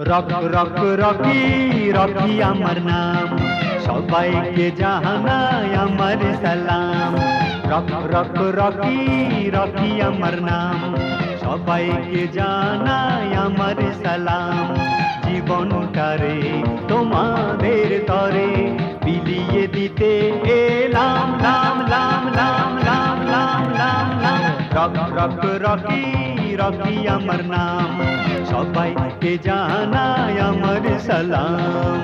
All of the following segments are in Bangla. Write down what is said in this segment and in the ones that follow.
রক রক, রকি রকি আমার নাম। সবাইকে জাহানাই আমার সালাম। রক রক, রকি রকি আমার নাম। সবাইকে জানাই আমার সালাম। জীবনটারে তোমাদের তরে বিলিয়ে দিতে লাম রক রক আমার নাম। সবাইকে জানাই আমার সালাম।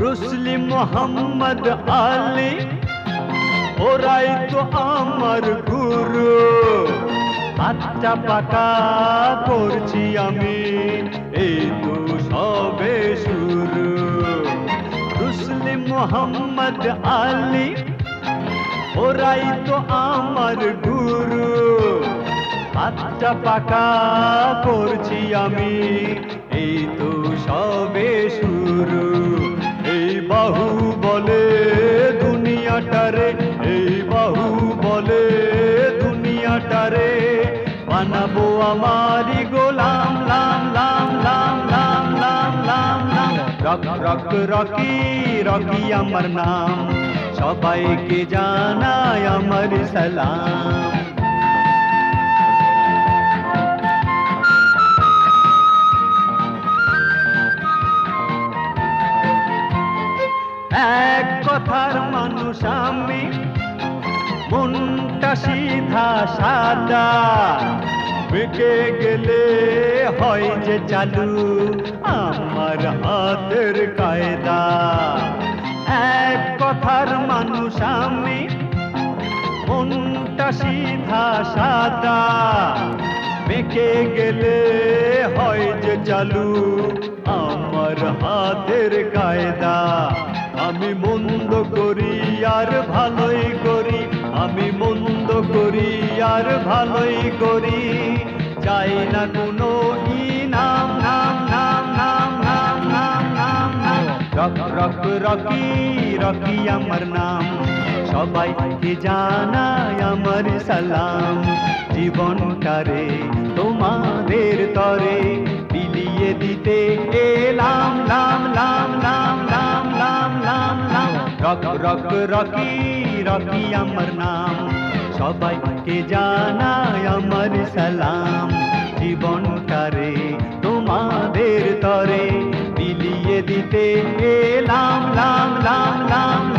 রুসলি মোহাম্মদ আলী, ওরাই তো আমার গুরু। আচ্ছা পাকা করছি আমি, এই তো মোহাম্মদ আলী। ওরাই তো আমার গুরু। আচ্ছা পাকা করছি আমি। এই তো সবে শুরু। এই বাহু বলে দুনিয়াটারে এই বাহু বলে দুনিয়াটারে বানাবো আমারি গোলাম রক রক, রকি আমার নাম। সবাইকে জানাই আমার সালাম। এক কথার মানুষ আমি, মনটা সিধা সাদা। বেঁকে গেলে হয় যে চালু আমার হাতের কায়দা। এক কথার মানুষ আমি মনটা সিধা সাদা? বেঁকে গেলে হয় যে চালু আমার হাতের কায়দা। আমি মন্দ করি আর ভালোই করি, আমি মন্দ করি আর ভালোই করি। চাই না কোনো ইনাম নাম নাম নাম নাম নাম নাম নাম। রক রক, রকি রকি আমার নাম। সবাইকে জানাই আমার সালাম। জীবনটারে তোমাদের তরে বিলিয়ে দিতে এলাম। লাম লাম লাম লাম লাম লাম লাম। রক রক, রকি রকি আমার নাম। সবাইকে জানাই আমার সালাম। জীবনটারে তোমাদের তরে বিলিয়ে দিতে এলাম লাম লাম লাম